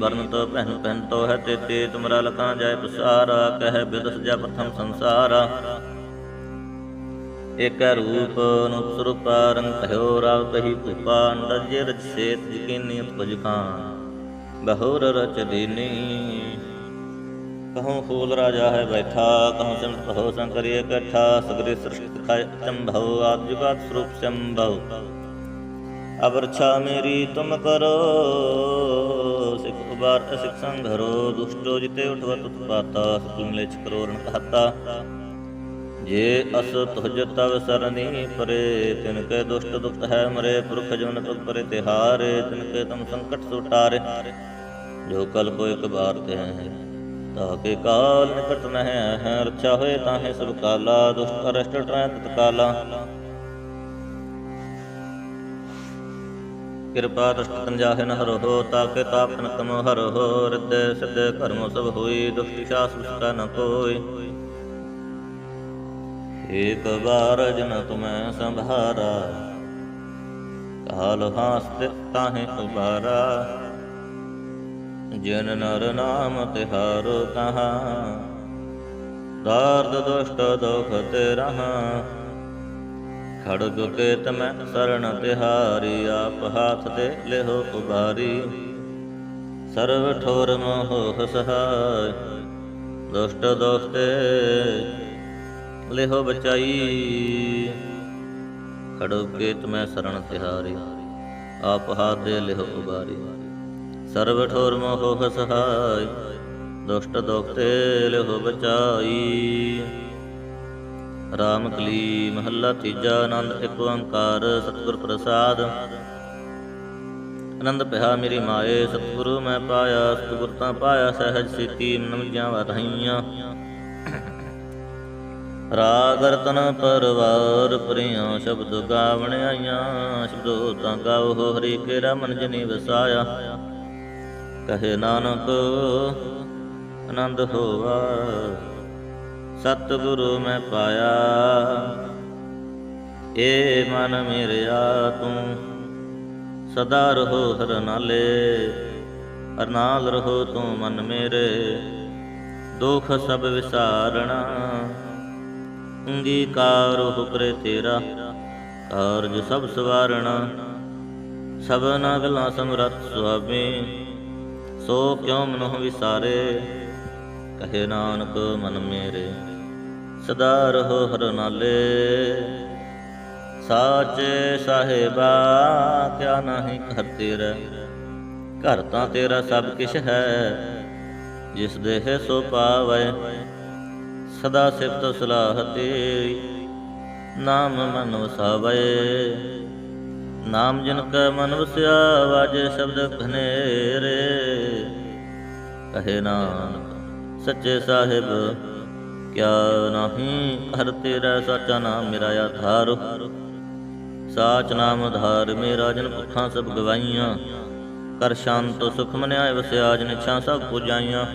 Speaker 1: ਵਰਨ ਤੋ ਪਹਿਨ ਪਹਿਨ ਤੋ ਹੈ ਤੇ ਤੇ ਤੁਮਰਾ ਲਖਾਂ ਜਾਏ ਪਸਾਰਾ ਕਹਿ ਬਿਦਸ ਜਾ ਪ੍ਰਥਮ ਸੰਸਾਰਾ ਏਕ ਰੂਪ ਅਨੂਪ ਸਰੂਪ ਰੰਤਿਓ ਰਵ ਤਹੀ ਭੂਪਾ ਅੰਡਜ ਰਚੇਤ ਜਿਕਿਨੀ ਉਪਜ ਖਾਨ ਬਹੁਰ ਰਚ ਦੇਨੀ ਕਹਉ ਫੂਲ ਰਾਜਾ ਹੈ ਬੈਠਾ ਕਹਉ ਸੰਤ ਹੋ ਸੰਕਰਿ ਇਕੱਠਾ ਸਗਰੇ ਸ੍ਰਿਸ਼ਟ ਖਾਇ ਚੰਭਉ ਆਦ ਜੁਗਾਤ ਸਰੂਪ ਚੰਭਉ ਅਵਰਛਾ ਮੇਰੀ ਤੁਮ ਕਰੋ ਸਿਖ ਬਾਰ ਸਿਖ ਸੰਘਰੋ ਦੁਸ਼ਟੋ ਜਿਤੇ ਉਠਵਤ ਉਤਪਾਤਾ ਸੁਤੁਮ ਲੈਚ ਕਰੋਰਣ ਕਹਤਾ ਜੇ ਅਸ ਤੁਜ ਤਵ ਸਰਨੀ ਪਰੇ ਤਿਨ ਕੈ ਦੁਸ਼ਟ ਦੁਖਤ ਹੈ ਮਰੇ ਪੁਰਖ ਜਨ ਤੁਕ ਪਰੇ ਤਿਹਾਰ ਤਿਨ ਕੈ ਤਮ ਸੰਕਟ ਸੁਟਾਰੇ ਜੋ ਕਲ ਕੋ ਇਕ ਬਾਰ ਤੇ ਹੈ ਤਾ ਕੇ ਕਾਲ ਨਿਕਟ ਨਹ ਹੈ ਰਛਾ ਹੋਏ ਤਾਹੇ ਸਭ ਕਾਲਾ ਦੁਸ਼ਟ ਅਰਸ਼ਟ ਟਰੈ ਕਾਲਾ ਕਿਰਪਾ ਦਸ਼ਟ ਤੰਜਾਹਿ ਨ ਹਰੋ ਤਾਕੇ ਤਾਪਨ ਤਮ ਕਮ ਹੋ ਰਿੱਧੇ ਸਿੱਧੇ ਕਰਮ ਸਭ ਹੋਈ ਦੁਸ਼ਟ ਸ਼ਾਸ ਸੁਸਤਾ ਨ ਕੋਈ ਏਕ ਬਾਰ ਜਨ ਤੁਮੈ ਸੰਭਾਰਾ ਕਾਲ ਹਾਸਤ ਤਾਹੇ ਉਬਾਰਾ ਜਨ ਨਰ ਨਾਮ ਤਿਹਾਰੋ ਕਹਾ ਦਰਦ ਦੁਸ਼ਟ ਦੁਖ ਤੇ ਰਹਾ ਖੜਗ ਕੇ ਤਮੈ ਸਰਣ ਤਿਹਾਰੀ ਆਪ ਹਾਥ ਤੇ ਲਿਹੋ ਉਬਾਰੀ ਸਰਵ ਠੋਰ ਮੋਹ ਸਹਾਇ ਦੁਸ਼ਟ ਦੋਸਤੇ ਲਿਹੋ ਬਚਾਈ ਖੜੋ ਖੜੋਗੇ ਤੁਮੈ ਸਰਣ ਤਿਹਾਰੇ ਆਪ ਹਾਥ ਦੇ ਲਿਹੋ ਉਬਾਰੇ ਸਰਬ ਠੋਰ ਮੋਹ ਸਹਾਈ ਦੁਸ਼ਟ ਦੁਖ ਤੇ ਲਿਹੋ ਬਚਾਈ ਰਾਮ ਕਲੀ ਮਹੱਲਾ ਤੀਜਾ ਆਨੰਦ ਇੱਕ ਓੰਕਾਰ ਸਤਿਗੁਰ ਪ੍ਰਸਾਦ ਆਨੰਦ ਪਿਆ ਮੇਰੀ ਮਾਏ ਸਤਿਗੁਰੂ ਮੈਂ ਪਾਇਆ ਸਤਿਗੁਰ ਤਾਂ ਪਾਇਆ ਸਹਿਜ ਸਿੱਤੀ ਮਨ ਜਾਵਾ ਰਹੀਆਂ ਰਾਗ ਰਤਨ ਪਰਵਾਰ ਪ੍ਰਿਆ ਸ਼ਬਦ ਗਾਵਣ ਆਇਆ ਸ਼ਬਦੋ ਤਾਂ ਗਾਵੋ ਹਰੀ ਕੇਰਾ ਮਨ ਜਨੀ ਵਸਾਇਆ ਕਹੇ ਨਾਨਕ ਆਨੰਦ ਹੋਵਾ ਸਤਿਗੁਰੂ ਮੈਂ ਪਾਇਆ ਏ ਮਨ ਮੇਰਿਆ ਤੂੰ ਸਦਾ ਰਹੋ ਹਰ ਨਾਲੇ ਹਰ ਨਾਲ ਰਹੋ ਤੂੰ ਮਨ ਮੇਰੇ ਦੁਖ ਸਭ ਵਿਸਾਰਣਾ ਅੰਗੀਕਾਰ ਹੁਕਰੇ ਤੇਰਾ ਕਾਰਜ ਸਭ ਸਵਾਰਣਾ ਸਭ ਨਗਲਾ ਸਮਰਤ ਸੁਆਮੀ ਸੋ ਕਿਉ ਮਨੋ ਵਿਸਾਰੇ ਕਹੇ ਨਾਨਕ ਮਨ ਮੇਰੇ ਸਦਾ ਰਹੋ ਹਰ ਨਾਲੇ ਸਾਚੇ ਸਾਹਿਬਾ ਕਿਆ ਨਹੀਂ ਘਰ ਤੇਰਾ ਘਰ ਤਾਂ ਤੇਰਾ ਸਭ ਕਿਛ ਹੈ ਜਿਸ ਦੇਹ ਸੋ ਪਾਵੇ ਸਦਾ ਸਿਫਤ ਸਲਾਹ ਤੇ ਨਾਮ ਮਨ ਵਸਾਵੇ ਨਾਮ ਜਿਨ ਕੈ ਮਨ ਵਸਿਆ ਵਾਜੇ ਸ਼ਬਦ ਘਨੇਰੇ ਕਹੇ ਨਾਨਕ ਸੱਚੇ ਸਾਹਿਬ ਕਿਆ ਨਹੀਂ ਹਰ ਤੇਰਾ ਸਾਚਾ ਨਾਮ ਮੇਰਾ ਆਧਾਰ ਸਾਚ ਨਾਮ ਆਧਾਰ ਮੇਰਾ ਜਨ ਪੁੱਖਾਂ ਸਭ ਗਵਾਈਆਂ ਕਰ ਸ਼ਾਂਤ ਸੁਖ ਮਨਿਆਏ ਵਸਿਆ ਜਨ ਇੱਛਾ ਸਭ ਪੁਜਾਈਆਂ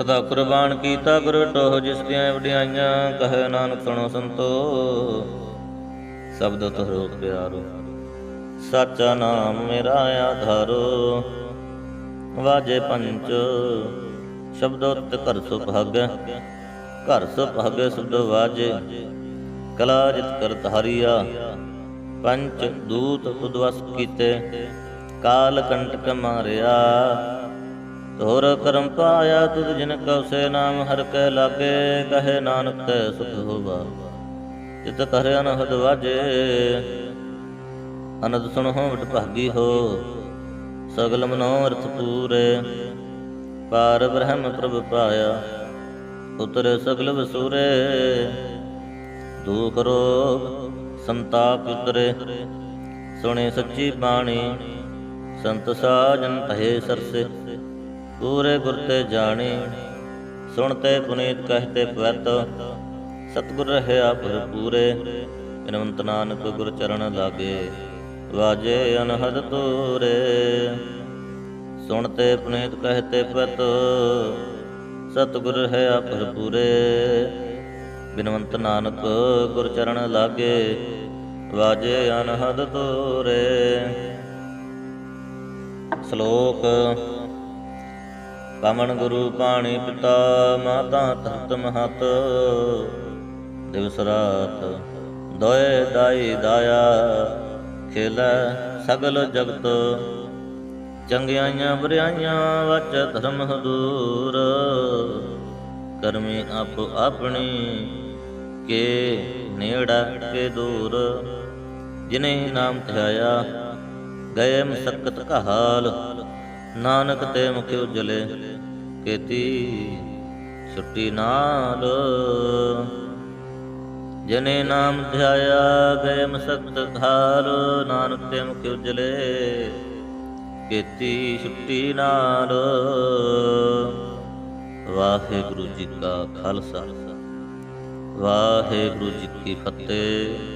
Speaker 1: ਸਦਾ ਕੁਰਬਾਨ ਕੀਤਾ ਗੁਰ ਟੋਹ ਜਿਸ ਦੀਆਂ ਵਡਿਆਈਆਂ ਕਹੇ ਨਾਨਕ ਸੁਣੋ ਸੰਤੋ ਸਬਦ ਤਰੋ ਪਿਆਰੋ ਸਾਚਾ ਨਾਮ ਮੇਰਾ ਆਧਾਰੋ ਵਾਜੇ ਪੰਚ ਸ਼ਬਦੋਤ ਘਰ ਸੁਭਾਗ ਘਰ ਸੁਭਾਗ ਸੁਧ ਵਾਜੇ ਕਲਾ ਜਿਤ ਕਰਤ ਹਰੀਆ ਪੰਚ ਦੂਤ ਵਸ ਕੀਤੇ ਕਾਲ ਕੰਟਕ ਮਾਰਿਆ ਤੋਰ ਕਰਮ ਪਾਇਆ ਤੁਧ ਜਿਨ ਕਉ ਸੇ ਨਾਮ ਹਰ ਕੈ ਲਾਗੇ ਕਹੇ ਨਾਨਕ ਤੈ ਸੁਖ ਹੋਵਾ ਜਿਤ ਕਰ ਅਨਹਦ ਵਾਜੇ ਅਨਦ ਹੋ ਵਟ ਭਾਗੀ ਹੋ ਸਗਲ ਮਨੋ ਅਰਥ ਪੂਰੇ ਪਾਰ ਬ੍ਰਹਮ ਪ੍ਰਭ ਪਾਇਆ ਉਤਰ ਸਗਲ ਵਸੂਰੇ ਦੁਖ ਰੋਗ ਸੰਤਾਪ ਉਤਰੇ ਸੁਣੇ ਸੱਚੀ ਬਾਣੀ ਸੰਤ ਸਾਜਨ ਭਏ ਸਰਸੇ ਪੂਰੇ ਗੁਰ ਤੇ ਜਾਣੇ ਸੁਣ ਤੇ ਪੁਨੀਤ ਕਹਤੇ ਪਵਤ ਸਤਗੁਰ ਰਹਿਆ ਪੂਰੇ ਬਿਨਵੰਤ ਨਾਨਕ ਗੁਰ ਚਰਨ ਲਾਗੇ ਵਾਜੇ ਅਨਹਦ ਤੋਰੇ ਤੇ ਪੁਨੀਤ ਕਹਤੇ ਪਵਤ ਸਤਗੁਰ ਰਹਿਆ ਪੂਰੇ ਬਿਨਵੰਤ ਨਾਨਕ ਗੁਰ ਚਰਨ ਲਾਗੇ ਵਾਜੇ ਅਨਹਦ ਤੋਰੇ ਸ਼ਲੋਕ ਕਮਣ ਗੁਰੂ ਪਾਣੀ ਪਿਤਾ ਮਾਤਾ ਤਤ ਮਹਤ ਦਿਵਸ ਰਾਤ ਦੋਏ ਦਾਈ ਦਾਇਆ ਖੇਲਾ ਸਗਲ ਜਗਤ ਚੰਗਿਆਈਆਂ ਬੁਰਿਆਈਆਂ ਵਚ ਧਰਮ ਹਦੂਰ ਕਰਮੇ ਆਪ ਆਪਣੀ ਕੇ ਨੇੜਾ ਕੇ ਦੂਰ ਜਿਨੇ ਨਾਮ ਧਿਆਇਆ ਗਏ ਮਸਕਤ ਕਹਾਲ ਨਾਨਕ ਤੇ ਮੁਖ ਉਜਲੇ ਕੀਤੀ ਸੁੱਟੀ ਨਾਲ ਜਨੇ ਨਾਮ ਧਿਆਇਆ ਗਏ ਮਸਤ ਘਾਰ ਨਾਨਕ ਤੇ ਮੁਖ ਉਜਲੇ ਕੀਤੀ ਛੁੱਟੀ ਨਾਲ ਵਾਹਿਗੁਰੂ ਜੀ ਕਾ ਖਾਲਸਾ ਵਾਹਿਗੁਰੂ ਜੀ ਕੀ ਫਤਿਹ